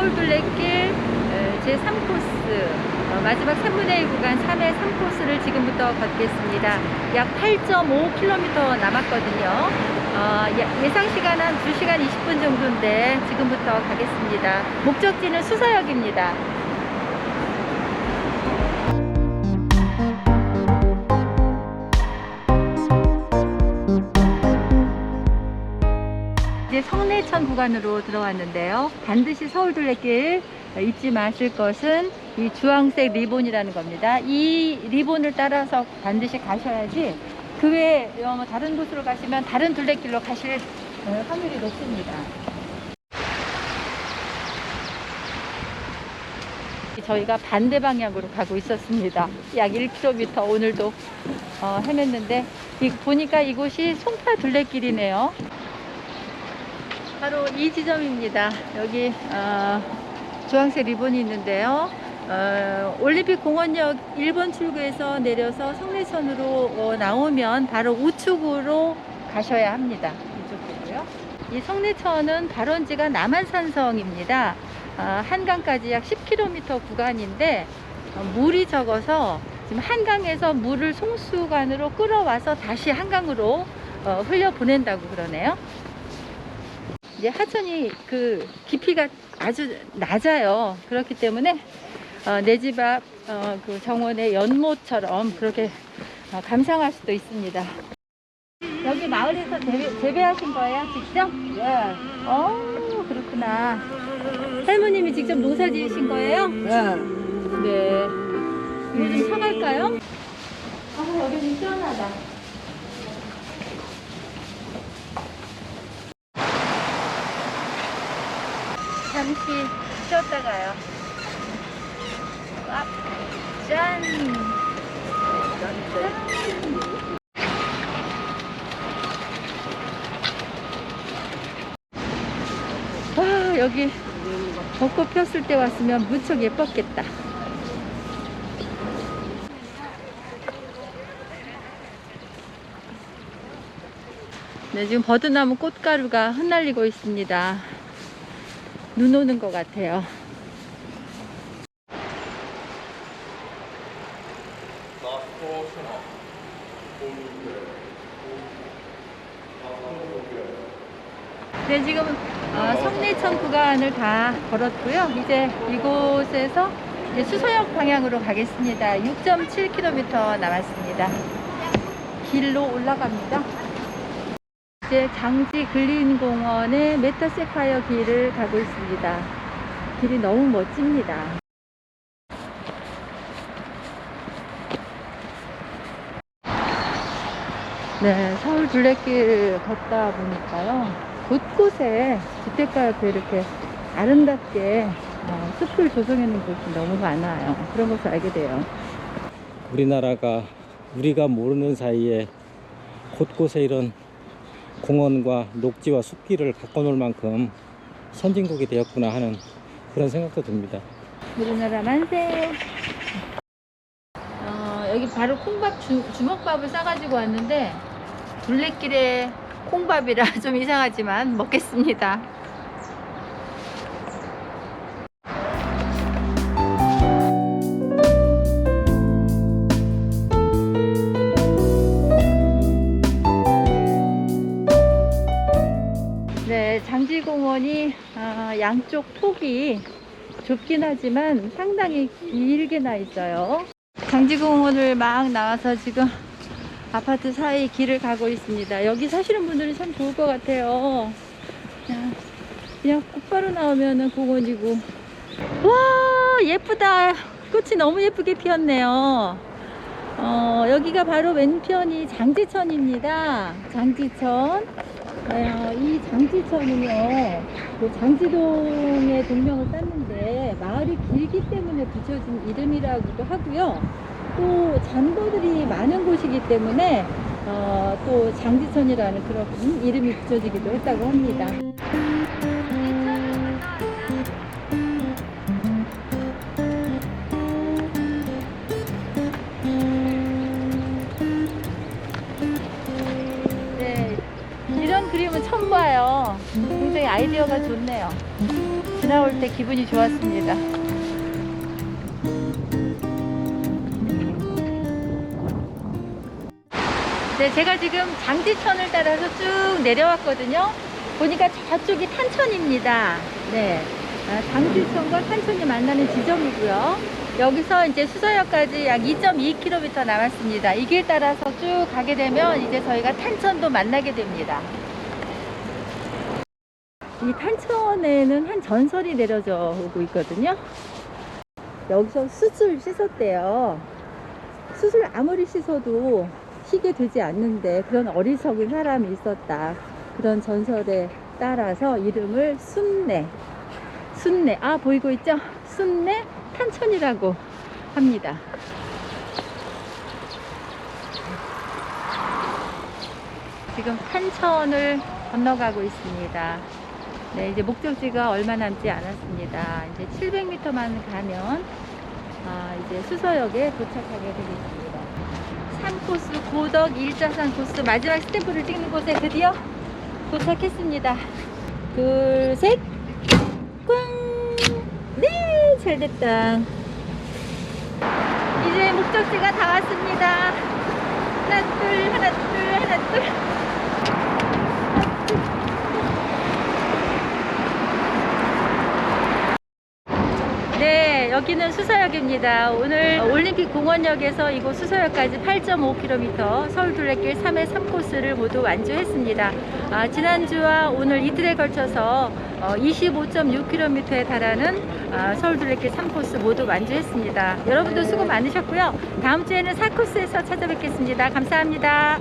서울 둘레길 제3코스 어, 마지막 3분의 1 구간 3회 3코스를 지금부터 걷겠습니다. 약 8.5km 남았거든요. 어, 예- 예상 시간 한 2시간 20분 정도인데 지금부터 가겠습니다. 목적지는 수서역입니다. 성내천 구간으로 들어왔는데요. 반드시 서울 둘레길 잊지 마실 것은 이 주황색 리본이라는 겁니다. 이 리본을 따라서 반드시 가셔야지 그 외에 어, 뭐 다른 곳으로 가시면 다른 둘레길로 가실 어, 확률이 높습니다. 저희가 반대 방향으로 가고 있었습니다. 약 1km 오늘도 어, 헤맸는데 이- 보니까 이곳이 송파 둘레길이네요. 바로 이 지점입니다. 여기 어, 주황색 리본이 있는데요. 어, 올림픽 공원역 1번 출구에서 내려서 성내선으로 어, 나오면 바로 우측으로 가셔야 합니다. 이쪽으로요. 이 성내천은 발원지가 남한산성입니다. 아, 한강까지 약 10km 구간인데 어, 물이 적어서 지금 한강에서 물을 송수관으로 끌어와서 다시 한강으로 어, 흘려 보낸다고 그러네요. 이제 하천이 그 깊이가 아주 낮아요. 그렇기 때문에 어, 내 집앞 어, 그 정원의 연못처럼 그렇게 어, 감상할 수도 있습니다. 여기 마을에서 재배, 재배하신 거예요, 직접? 예. 어, 그렇구나. 할머님이 직접 농사 지으신 거예요? 네. 네. 좀 사갈까요? 아, 여기 좀 시원하다. 잠시 쉬었다 가요. 아, 짠! 짠! 와, 여기 벚꽃 폈을 때 왔으면 무척 예뻤겠다. 네, 지금 버드나무 꽃가루가 흩날리고 있습니다. 눈 오는 것 같아요. 네, 지금 어, 성내천 구간을 다 걸었고요. 이제 이곳에서 이제 수서역 방향으로 가겠습니다. 6.7km 남았습니다. 길로 올라갑니다. 이제 장지 근린공원의 메타세콰이어 길을 가고 있습니다. 길이 너무 멋집니다. 네, 서울 둘레길 걷다 보니까요. 곳곳에 주택가 옆에 이렇게 아름답게 어, 숲을 조성해 놓은 곳이 너무 많아요. 그런 것을 알게 돼요. 우리나라가 우리가 모르는 사이에 곳곳에 이런 공원과 녹지와 숲길을 가꿔놓을 만큼 선진국이 되었구나 하는 그런 생각도 듭니다. 우리나라 만세! 어, 여기 바로 콩밥 주, 주먹밥을 싸가지고 왔는데 둘레길에 콩밥이라 좀 이상하지만 먹겠습니다. 네, 장지공원이 아, 양쪽 폭이 좁긴 하지만 상당히 길게 나 있어요. 장지공원을 막 나와서 지금 아파트 사이 길을 가고 있습니다. 여기 사시는 분들이 참 좋을 것 같아요. 그냥, 그냥 곧바로 나오면은 공원이고. 와, 예쁘다. 꽃이 너무 예쁘게 피었네요. 어, 여기가 바로 왼편이 장지천입니다. 장지천. 어, 이 장지천은요, 그 장지동의 동명을 땄는데 마을이 길기 때문에 붙여진 이름이라고도 하고요. 또 잔거들이 많은 곳이기 때문에 어, 또 장지천이라는 그런 이름이 붙여지기도 했다고 합니다. 아이디어가 좋네요. 지나올 때 기분이 좋았습니다. 네, 제가 지금 장지천을 따라서 쭉 내려왔거든요. 보니까 저쪽이 탄천입니다. 네. 아, 장지천과 탄천이 만나는 지점이고요. 여기서 이제 수서역까지 약 2.2km 남았습니다. 이 길 따라서 쭉 가게 되면 이제 저희가 탄천도 만나게 됩니다. 이 탄천에는 한 전설이 내려져 오고 있거든요. 여기서 수술 씻었대요. 수술 아무리 씻어도 희게 되지 않는데 그런 어리석은 사람이 있었다. 그런 전설에 따라서 이름을 순례. 순례. 아, 보이고 있죠? 순례 탄천이라고 합니다. 지금 탄천을 건너가고 있습니다. 네, 이제 목적지가 얼마 남지 않았습니다. 이제 700m만 가면 아, 이제 수서역에 도착하게 되겠습니다. 3코스 고덕 1자산 코스 마지막 스탬프를 찍는 곳에 드디어 도착했습니다. 둘, 셋, 꽝! 네, 잘 됐다. 이제 목적지가 다 왔습니다. 하나, 둘, 하나, 둘, 하나, 둘. 네, 수서역입니다. 오늘 올림픽 공원역에서 이곳 수서역까지 8.5km 서울 둘레길 3회 3코스를 모두 완주했습니다. 아, 지난주와 오늘 이틀에 걸쳐서 25.6km에 달하는 아, 서울 둘레길 3코스 모두 완주했습니다. 여러분도 수고 많으셨고요. 다음 주에는 4코스에서 찾아뵙겠습니다. 감사합니다.